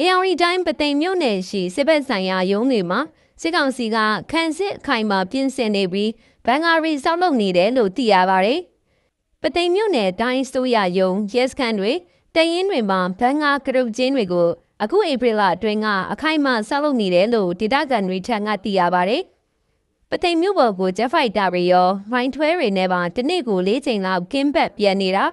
AR Time ပသိမ်မြို့နယ်ရှိစစ်ဘက်ဆိုင်ရာရုံးတွေမှာစစ်ကောင်စီကခန့်စစ်အခိုင်မာပြင်ဆင်နေပြီးဘန်ဂါရီစောက်လုပ်နေတယ်လို့သိရပါတယ်။ပသိမ်မြို့နယ်တိုင်းဆိုရယုံရဲစခန်းတွေတရင်တွေမှာဘန်ဂါကရုတ်ချင်းတွေကိုအခုဧပြီလအတွင်းကအခိုင်မာစောက်လုပ်နေတယ်လို့ဒေတာကန်တွေထံကသိရပါတယ်။ပသိမ်မြို့ပေါ်ကိုဂျက်ဖိုက်တာတွေရောမိုင်းထွဲတွေနဲ့ပါတနေ့ကို၄ချိန်လောက်ကင်းဘက်ပြန်နေတာ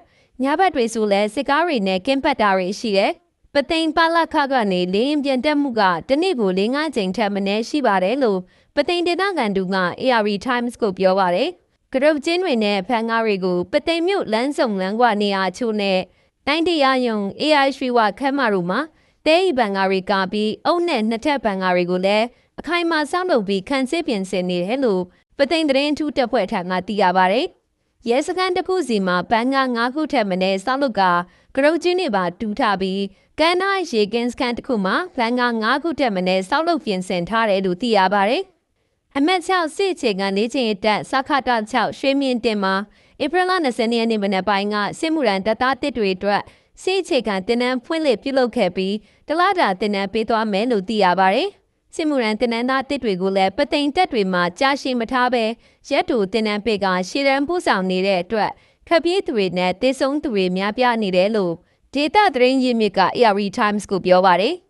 ညဘက်တွေဆိုလဲစစ်ကားတွေနဲ့ကင်းဘက်တာတွေရှိတယ်။ ပသိမ်ပါလခကနေလင်းပြန်တက်မှုကတနေ့ကို၄၅ချိန်ထက်မနည်းရှိပါတယ်လို့ပသိမ်ဒေတာကန်တူက AR Times ကိုပြောပါတယ်။ကရုတ်ချင်းတွေနဲ့ဖန်ကားတွေကိုပသိမ်မြို့လမ်းစုံလမ်းကွာနေရာချို့နဲ့တိုင်းတရားယုံ AI ရွှေဝခမ်းမတို့မှာတဲဤဘန်ကားတွေကပြီးအုံနဲ့နှစ်ထပ်ဘန်ကားတွေကိုလည်းအခိုင်အမာစောင့်လုပ်ပြီးခန်းစစ်ပြင်ဆင်နေတယ်လို့ပသိမ်သတင်းထူးတပ်ဖွဲ့ထံကသိရပါတယ်။ ရဲစခန်းတစ်ခုစီမှာဘန်ကား၅ခုထက်မနည်းစောင့်လုပ်ကကရုတ်ချင်းတွေပါတူးထားပြီးကန်နာရေကင်းစကန်တစ်ခုမှာဘန်ကား၅ခုထက်မနည်းစောင့်လုပ်ပြင်ဆင်ထားတယ်လို့သိရပါတယ်။အမတ်6စစ်ချေကနေချင်းတက်စခတာ6ရွှေမြင့်တင်မှာဧပြီလ20ရက်နေ့မနက်ပိုင်းကစစ်မှုရန်တပ်သားတစ်တွေအတွက်စစ်ချေခံတင်နန်းဖွင့်လှစ်ပြုလုပ်ခဲ့ပြီးတလားတာတင်နန်းပေးသွားမယ်လို့သိရပါတယ်။ စစ်မှုရန်တင်နန်းသားတစ်တွေကိုလည်းပသိမ်တက်တွေမှာကြားရှိမထားပဲရက်တူတင်နန်းပေးကရှေရန်ပို့ဆောင်နေတဲ့အတွက်ခပ်ပြေးသူတွေနဲ့တေဆုံးသူတွေများပြားနေတယ်လို့ဒေတာသတင်းရင်းမြစ်က AR Times ကိုပြောပါတယ်။